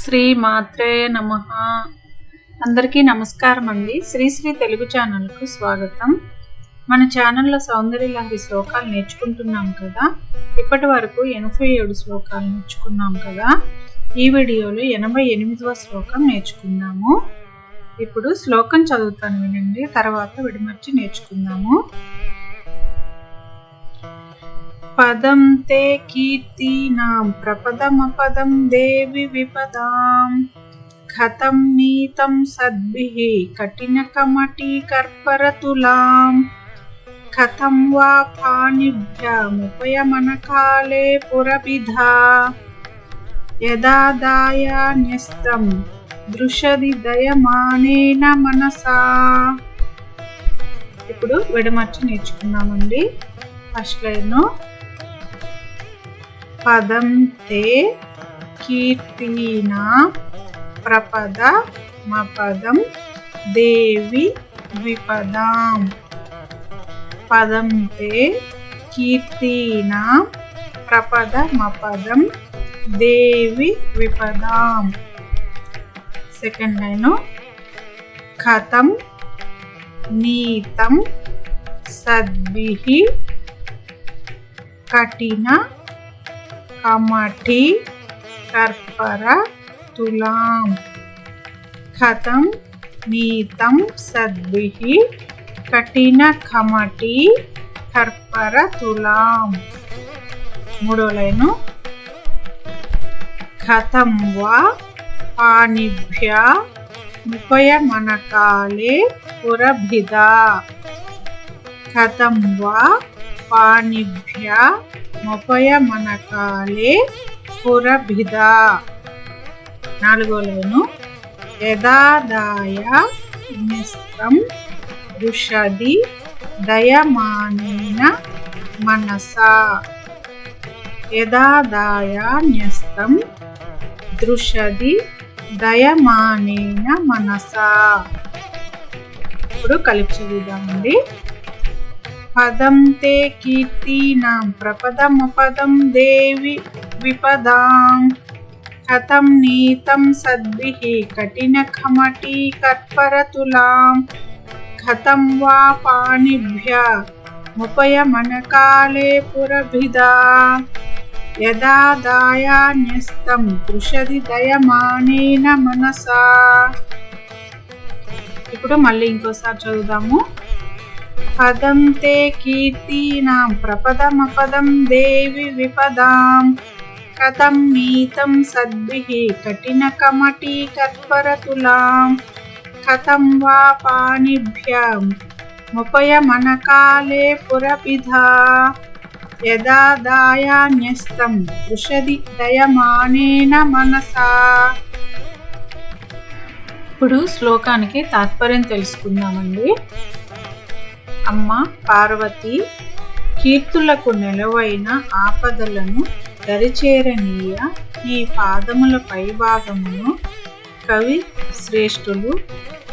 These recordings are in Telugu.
శ్రీ మాత్రే నమ. అందరికీ నమస్కారం అండి శ్రీశ్రీ తెలుగు ఛానల్కు స్వాగతం. మన ఛానల్లో సౌందర్యలహరి శ్లోకాలు నేర్చుకుంటున్నాం కదా. ఇప్పటి వరకు ఎనభై ఏడు శ్లోకాలు నేర్చుకున్నాం కదా. ఈ వీడియోలో ఎనభై ఎనిమిదవ శ్లోకం నేర్చుకున్నాము ఇప్పుడు శ్లోకం చదువుతాను వినండి. తర్వాత విడిమర్చి నేర్చుకుందాము. పదం తే కీర్తీనాం ప్రపదమపదం దేవి విపదాం. కథం నీతం సద్భిః కఠినకమటీకర్పరతులాం కథం వా పాణిభ్యాముపయమనకాలే పురభిధా. యదాదాయాన్యస్తం దృశది దయమానేన మనసా. ఇప్పుడు విడమర్చి నేర్చుకున్నామండి. ఫస్ట్ లైన్ పదం తే కీర్తినా ప్రపద మపదం దేవి విపదాం పదం తే కీర్తినా ప్రపద మపదం దేవి విపదాం సెకండ్ లైన్ కథం నీతం సద్భి కఠిన కమటి కర్పర తులాం. కథం నీతం సద్భి కఠిన కమటి కర్పర తులాం. మూడో లైను. కథం వా పాణిభ్య ముపయమనకాలే పురభిదా. కథం వా పాణిభ్య ముపయమనకాలే పురభిదా నాలుగో లైను యదాదాయ నిస్తం ఋషది దయమానేన మనసా. యదాదాయ న్యస్తం దృషది దయమానేన మనసా. ఇప్పుడు కలిపి చదువుదామండి. పదం తే కీర్తీనాం ప్రపదమపదం దేవి విపదాం. కథం నీతం సద్భిః కఠినఖమటీ కర్పరతులాం. కథం వా పాణిభ్య ముపయమనకాలే పురభిదా. యదాదాయాన్యస్తం దృశది దయమానేన మనసా. ఇప్పుడు మళ్ళీ ఇంకోసారి చదువుదాము. పదం తే కీర్తీనాం ప్రపదమపదం దేవి విపదాం. కథం నీతం సద్భిః కఠినకమటీ కర్పరతులాం. కథం వా పాణిభ్యాం ముపయమనకాలే పురపిధా. యదాదాయాన్యస్తం ఉషది దయమానేన మనసా. ఇప్పుడు శ్లోకానికి తాత్పర్యం తెలుసుకుందామండి. అమ్మ పార్వతి కీర్తులకు నెలవైన ఆపదలను దరిచేరనీయ ఈ పాదముల పైభాగమును కవి శ్రేష్ఠులు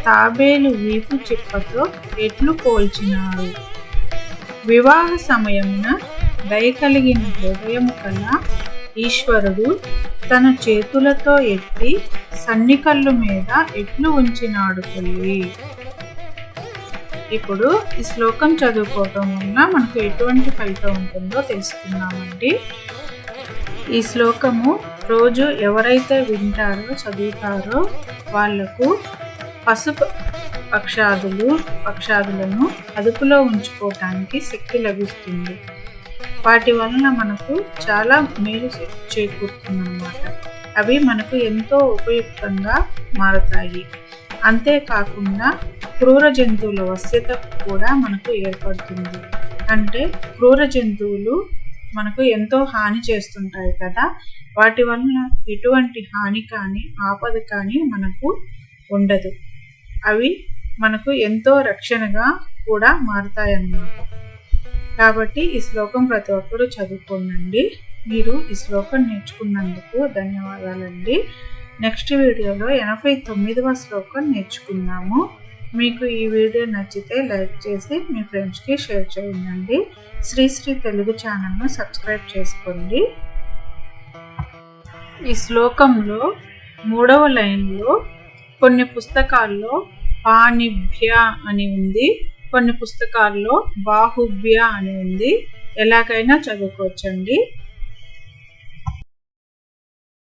తాబేలు వీపు చిప్పతో ఎట్లు పోల్చినారు? వివాహ సమయమున దయకలిగిన హృదయము కల ఈశ్వరుడు తన చేతులతో ఎత్తి సన్నికల్లు మీద ఎట్లు ఉంచినాడు తల్లి? ఇప్పుడు ఈ శ్లోకం చదువుకోవటం వల్ల మనకు ఎటువంటి ఫలితం ఉంటుందో తెలుసుకుందామండి. ఈ శ్లోకము రోజు ఎవరైతే వింటారో చదువుతారో వాళ్ళకు పసుపు పక్షాదులు పక్షాదులను అదుపులో ఉంచుకోవటానికి శక్తి లభిస్తుంది. వాటి వలన మనకు చాలా మేలు చేకూరుతుందన్నమాట. అవి మనకు ఎంతో ఉపయుక్తంగా మారతాయి. అంతేకాకుండా క్రూర జంతువుల వశ్యత కూడా మనకు ఏర్పడుతుంది. అంటే క్రూర జంతువులు మనకు ఎంతో హాని చేస్తుంటాయి కదా. వాటి వలన ఎటువంటి హాని కానీ ఆపద కానీ మనకు ఉండదు. అవి మనకు ఎంతో రక్షణగా కూడా మారుతాయన్నమాట. కాబట్టి ఈ శ్లోకం ప్రతి ఒక్కరూ చదువుకోనండి మీరు ఈ శ్లోకం నేర్చుకున్నందుకు ధన్యవాదాలండి. నెక్స్ట్ వీడియోలో ఎనభై తొమ్మిదవ శ్లోకం నేర్చుకున్నాము మీకు ఈ వీడియో నచ్చితే లైక్ చేసి మీ ఫ్రెండ్స్కి షేర్ చేయండి. శ్రీశ్రీ తెలుగు ఛానల్ను సబ్స్క్రైబ్ చేసుకోండి. ఈ శ్లోకంలో మూడవ లైన్లో కొన్ని పుస్తకాల్లో పాణిభ్య అని ఉంది. కొన్ని పుస్తకాల్లో బాహుభ్య అని ఉంది. ఎలాగైనా చదువుకోవచ్చండి.